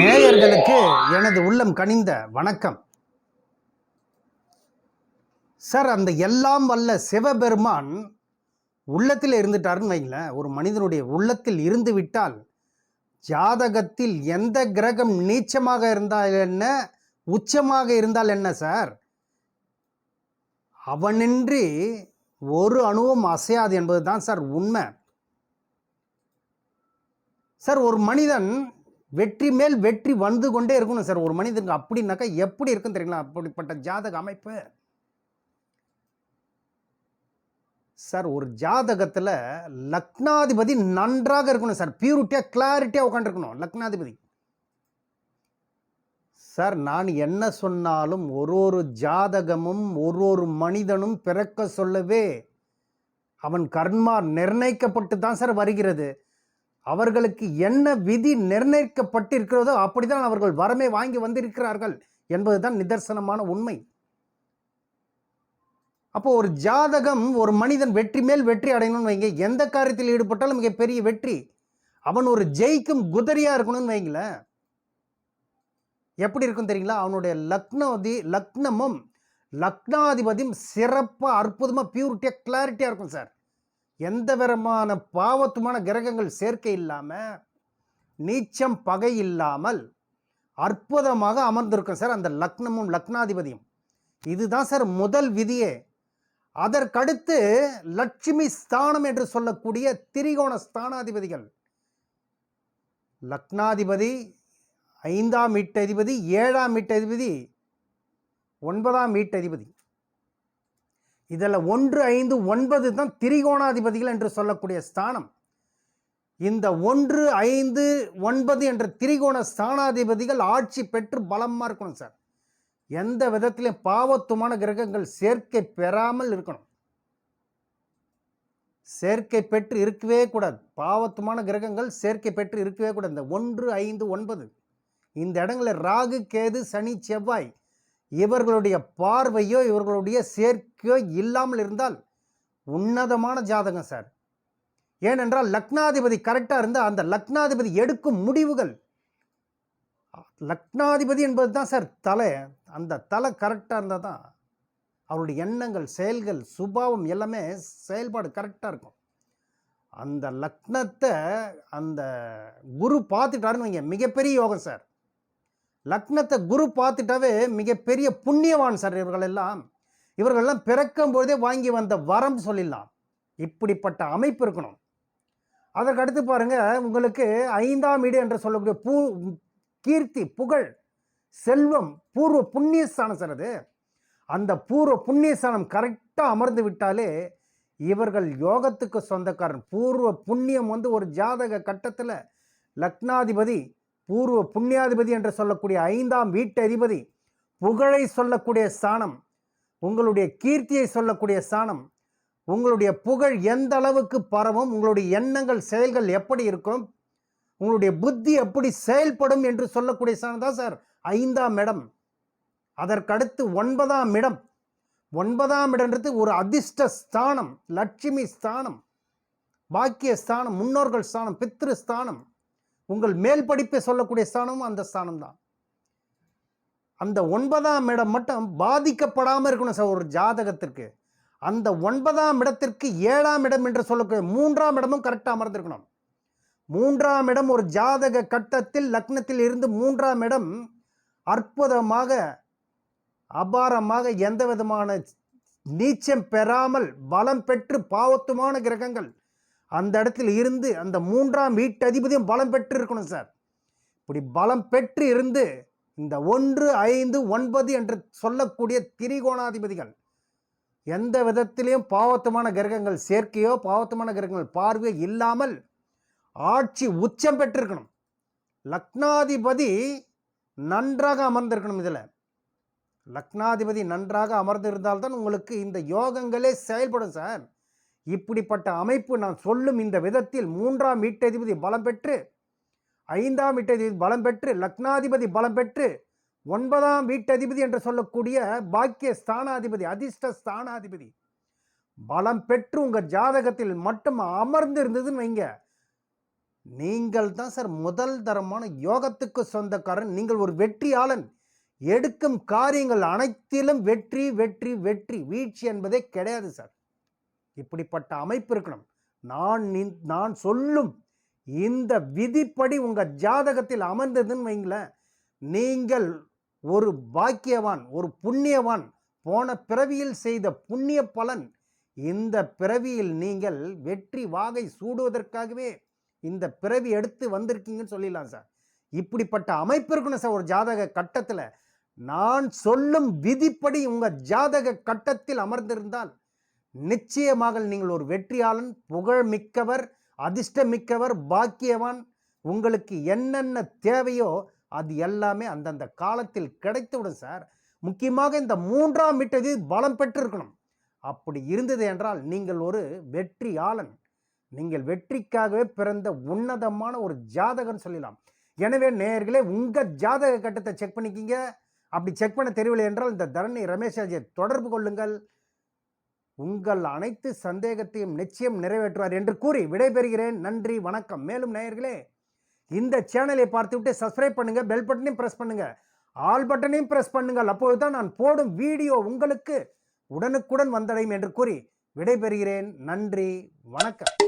நேயர்களுக்கு எனது உள்ளம் கனிந்த வணக்கம். சார் அந்த எல்லாம் வல்ல சிவபெருமான் உள்ளத்தில் இருந்துட்டாருன்னு வைங்களேன். ஒரு மனிதனுடைய உள்ளத்தில் இருந்து விட்டால் ஜாதகத்தில் எந்த கிரகம் நீச்சமாக இருந்தால் என்ன உச்சமாக இருந்தால் என்ன சார்? அவனின்றி ஒரு அணுவும் அசையாது என்பது தான் சார் உண்மை. சார் ஒரு மனிதன் வெற்றி மேல் வெற்றி வந்து கொண்டே இருக்கணும் சார். ஒரு மனிதனுக்கு அப்படின்னாக்கா எப்படி இருக்குன்னு தெரியுங்களா? அப்படிப்பட்ட ஜாதக அமைப்பு. சார் ஒரு ஜாதகத்தில் லக்னாதிபதி நன்றாக இருக்கணும் சார். பியூரிட்டியாக கிளாரிட்டியாக உட்காந்துருக்கணும் லக்னாதிபதி. சார் நான் என்ன சொன்னாலும் ஒரு ஒரு ஜாதகமும் ஒரு ஒரு மனிதனும் பிறக்க சொல்லவே அவன் கர்மா நிர்ணயிக்கப்பட்டு தான் சார் வருகிறது. அவர்களுக்கு என்ன விதி நிர்ணயிக்கப்பட்டிருக்கிறதோ அப்படிதான் அவர்கள் வரமே வாங்கி வந்திருக்கிறார்கள் என்பதுதான் நிதர்சனமான உண்மை. அப்போ ஒரு ஜாதகம் ஒரு மனிதன் வெற்றி மேல் வெற்றி அடையணும்னு வைங்க. எந்த காரியத்தில் ஈடுபட்டாலும் மிகப்பெரிய வெற்றி. அவன் ஒரு ஜெயிக்கும் குதிரையா இருக்கணும்னு வைங்களேன். எப்படி இருக்கும் தெரியுங்களா? அவனுடைய லக்னோதி லக்னமும் லக்னாதிபதியும் சிறப்பாக அற்புதமாக பியூரிட்டியாக கிளாரிட்டியாக இருக்கும் சார். எந்த விதமான பாவத்துமான கிரகங்கள் சேர்க்கை இல்லாமல் நீச்சம் பகை இல்லாமல் அற்புதமாக அமர்ந்திருக்கும் சார் அந்த லக்னமும் லக்னாதிபதியும். இதுதான் சார் முதல் விதியே. அதற்கடுத்து லட்சுமி ஸ்தானம் என்று சொல்லக்கூடிய திரிகோண ஸ்தானாதிபதிகள். லக்னாதிபதி ஐந்தாம் வீட்டதிபதி ஏழாம் வீட்டதிபதி ஒன்பதாம் வீட்டதிபதி. இதில் ஒன்று ஐந்து ஒன்பது தான் திரிகோணாதிபதிகள் என்று சொல்லக்கூடிய ஸ்தானம். இந்த ஒன்று ஐந்து ஒன்பது என்ற திரிகோண ஸ்தானாதிபதிகள் ஆட்சி பெற்று பலமாக இருக்கணும் சார். எந்த விதத்திலையும் பாவத்துமான கிரகங்கள் சேர்க்கை பெறாமல் இருக்கணும். சேர்க்கை பெற்று இருக்கவே கூடாது. பாவத்துமான கிரகங்கள் சேர்க்கை பெற்று இருக்கவே கூடாது. இந்த ஒன்று ஐந்து ஒன்பது. இந்த இடங்களில் ராகு கேது சனி செவ்வாய் இவர்களுடைய பார்வையோ இவர்களுடைய சேர்க்கையோ இல்லாமல் இருந்தால் உன்னதமான ஜாதகம் சார். ஏனென்றால் லக்னாதிபதி கரெக்டாக இருந்தால் அந்த லக்னாதிபதி எடுக்கும் முடிவுகள் லக்னாதிபதி என்பது தான் சார் தலை. அந்த தலை கரெக்டாக இருந்தால் தான் அவருடைய எண்ணங்கள் செயல்கள் சுபாவம் எல்லாமே செயல்பாடு கரெக்டாக இருக்கும். அந்த லக்னத்தை அந்த குரு பார்த்துட்டாருன்னு வைங்க மிகப்பெரிய யோகம் சார். லக்னத்தை குரு பார்த்துட்டாவே மிகப்பெரிய புண்ணியவான் சார் இவர்கள் எல்லாம் இவர்கள்லாம் பிறக்கும் பொழுதே வாங்கி வந்த வரம் சொல்லிடலாம். இப்படிப்பட்ட அமைப்பு இருக்கணும். அதற்கு அடுத்து பாருங்கள் உங்களுக்கு ஐந்தாம் வீடு என்று சொல்லக்கூடிய பூ கீர்த்தி புகழ் செல்வம் பூர்வ புண்ணியஸ்தானம் சார் அது. அந்த பூர்வ புண்ணியஸ்தானம் கரெக்டாக அமர்ந்து விட்டாலே இவர்கள் யோகத்துக்கு சொந்தக்காரன். பூர்வ புண்ணியம் வந்து ஒரு ஜாதக கட்டத்தில் லக்னாதிபதி பூர்வ புண்ணியாதிபதி என்று சொல்லக்கூடிய ஐந்தாம் வீட்டதிபதி புகழை சொல்லக்கூடிய ஸ்தானம் உங்களுடைய கீர்த்தியை சொல்லக்கூடிய ஸ்தானம் உங்களுடைய புகழ் எந்த அளவுக்கு பரவும் உங்களுடைய எண்ணங்கள் செயல்கள் எப்படி இருக்கும் உங்களுடைய புத்தி எப்படி செயல்படும் என்று சொல்லக்கூடிய ஸ்தானம் தான் சார் ஐந்தாம் இடம். அதற்கடுத்து ஒன்பதாம் இடம். ஒன்பதாம் இடம்ன்றது ஒரு அதிர்ஷ்ட ஸ்தானம் லட்சுமி ஸ்தானம் பாக்கிய ஸ்தானம் முன்னோர்கள் ஸ்தானம் பித்ரு ஸ்தானம். உங்கள் மேல் படிப்பை சொல்லக்கூடிய ஸ்தானமும் அந்த ஸ்தானம் தான் அந்த ஒன்பதாம் இடம் மட்டும் பாதிக்கப்படாமல் இருக்கணும் சார் ஒரு ஜாதகத்திற்கு. அந்த ஒன்பதாம் இடத்திற்கு ஏழாம் இடம் என்று சொல்லக்கூடிய மூன்றாம் இடமும் கரெக்டாக அமர்ந்திருக்கணும். மூன்றாம் இடம் ஒரு ஜாதக கட்டத்தில் லக்னத்தில் இருந்து மூன்றாம் இடம் அற்புதமாக அபாரமாக எந்த விதமான நீச்சம் பெறாமல் பலம் பெற்று பாவத்துமான கிரகங்கள் அந்த இடத்தில் இருந்து அந்த மூன்றாம் வீட்டதிபதியும் பலம் பெற்று இருக்கணும் சார். இப்படி பலம் பெற்று இருந்து இந்த ஒன்று ஐந்து ஒன்பது என்று சொல்லக்கூடிய திரிகோணாதிபதிகள் எந்த விதத்திலையும் பாவத்தமான கிரகங்கள் சேர்க்கையோ பாவத்தமான கிரகங்கள் பார்வையோ இல்லாமல் ஆட்சி உச்சம் பெற்றிருக்கணும். லக்னாதிபதி நன்றாக அமர்ந்திருக்கணும் இதில். லக்னாதிபதி நன்றாக அமர்ந்திருந்தால்தான் உங்களுக்கு இந்த யோகங்களே செயல்படும் சார். இப்படிப்பட்ட அமைப்பு நான் சொல்லும் இந்த விதத்தில் மூன்றாம் வீட்டதிபதி பலம் பெற்று ஐந்தாம் வீட்டதிபதி பலம் பெற்று லக்னாதிபதி பலம் பெற்று ஒன்பதாம் வீட்டதிபதி என்று சொல்லக்கூடிய பாக்கிய ஸ்தானாதிபதி அதிர்ஷ்ட ஸ்தானாதிபதி பலம் பெற்று உங்கள் ஜாதகத்தில் மட்டும் அமர்ந்து இருந்ததுன்னு வைங்க. நீங்கள் தான் சார் முதல் தரமான யோகத்துக்கு சொந்தக்காரன். நீங்கள் ஒரு வெற்றியாளன். எடுக்கும் காரியங்கள் அனைத்திலும் வெற்றி வெற்றி வெற்றி வீழ்ச்சி என்பதே கிடையாது சார். இப்படிப்பட்ட அமைப்பு இருக்கணும். நான் நின்- நான் சொல்லும் இந்த விதிப்படி உங்கள் ஜாதகத்தில் அமர்ந்ததுன்னு வைங்களேன். நீங்கள் ஒரு பாக்கியவான் ஒரு புண்ணியவான் போன பிறவியில் செய்த புண்ணிய பலன் இந்த பிறவியில் நீங்கள் வெற்றி வாகை சூடுவதற்காகவே இந்த பிறவி எடுத்து வந்திருக்கீங்கன்னு சொல்லிடலாம் சார். இப்படிப்பட்ட அமைப்பு இருக்கணும் சார் ஒரு ஜாதக கட்டத்தில். நான் சொல்லும் விதிப்படி உங்கள் ஜாதக கட்டத்தில் அமர்ந்திருந்தால் நிச்சயமாக நீங்கள் ஒரு வெற்றியாளன் புகழ் மிக்கவர் அதிர்ஷ்டமிக்கவர் பாக்கியவான். உங்களுக்கு என்னென்ன தேவையோ அது எல்லாமே அந்தந்த காலத்தில் கிடைத்துவிடும் சார். முக்கியமாக இந்த மூன்றாம் மீட்டது பலம் பெற்றிருக்கணும். அப்படி இருந்தது என்றால் நீங்கள் ஒரு வெற்றியாளன். நீங்கள் வெற்றிக்காகவே பிறந்த உன்னதமான ஒரு ஜாதகன் சொல்லலாம். எனவே நேயர்களே உங்கள் ஜாதக கட்டத்தை செக் பண்ணிக்கிங்க. அப்படி செக் பண்ண தெரியவில்லை என்றால் இந்த தரணி ரமேஷாஜியை தொடர்பு கொள்ளுங்கள். உங்கள் அனைத்து சந்தேகத்தையும் நிச்சயம் நிறைவேற்றுவார் என்று கூறி விடைபெறுகிறேன். நன்றி வணக்கம். மேலும் நேயர்களே இந்த சேனலை பார்த்துவிட்டு சப்ஸ்கிரைப் பண்ணுங்க பெல் பட்டனையும் பிரஸ் பண்ணுங்க. ஆல் பட்டனையும் பிரஸ் பண்ணுங்கள். அப்பொழுதுதான் நான் போடும் வீடியோ உங்களுக்கு உடனுக்குடன் வந்தடையும் என்று கூறி விடைபெறுகிறேன். நன்றி வணக்கம்.